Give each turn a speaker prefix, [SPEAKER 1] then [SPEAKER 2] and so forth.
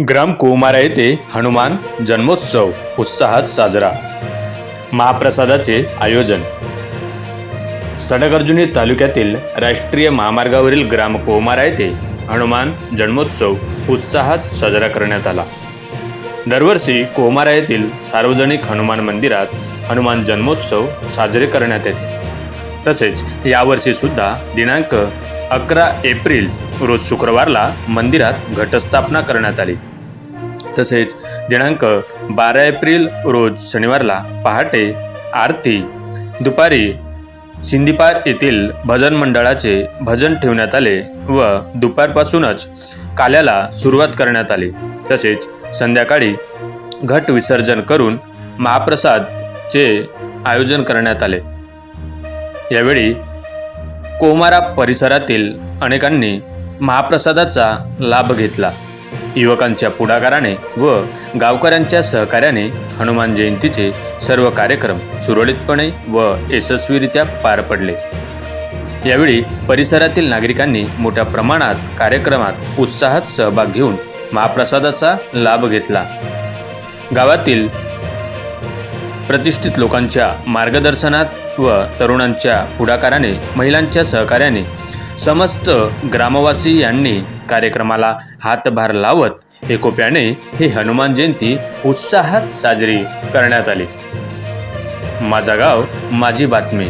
[SPEAKER 1] ग्राम कोमारा येथे हनुमान जन्मोत्सव उत्साहात साजरा. महाप्रसादाचे आयोजन. सडगर्जुनी तालुक्यातील राष्ट्रीय महामार्गावरील ग्राम कोमारा येथे हनुमान जन्मोत्सव उत्साहात साजरा करण्यात आला. दरवर्षी कोमारा येथील सार्वजनिक हनुमान मंदिरात हनुमान जन्मोत्सव साजरे करण्यात येते. तसेच यावर्षी सुद्धा दिनांक अकरा एप्रिल रोज शुक्रवारला मंदिरात घटस्थापना करण्यात आली. तसेच दिनांक बारा एप्रिल रोज शनिवारला पहाटे आरती. दुपारी सिंदीपार येथील भजन मंडळाचे भजन ठेवण्यात आले व दुपारपासूनच काल्याला सुरुवात करण्यात आली. तसेच संध्याकाळी घट विसर्जन करून महाप्रसादचे आयोजन करण्यात आले. यावेळी कोमारा परिसरातील अनेकांनी महाप्रसादाचा लाभ घेतला. युवकांच्या पुढाकाराने व गावकऱ्यांच्या सहकार्याने हनुमान जयंतीचे सर्व कार्यक्रम सुरळीतपणे व यशस्वीरित्या पार पडले. यावेळी परिसरातील नागरिकांनी मोठ्या प्रमाणात कार्यक्रमात उत्साहात सहभाग घेऊन महाप्रसादाचा लाभ घेतला. गावातील प्रतिष्ठित लोकांच्या मार्गदर्शनात व तरुणांच्या पुढाकाराने महिलांच्या सहकार्याने समस्त ग्रामवासी यांनी कार्यक्रमाला हातभार लावत एकोप्याने ही हनुमान जयंती उत्साहात साजरी करण्यात आली. माझा गाव माझी बातमी.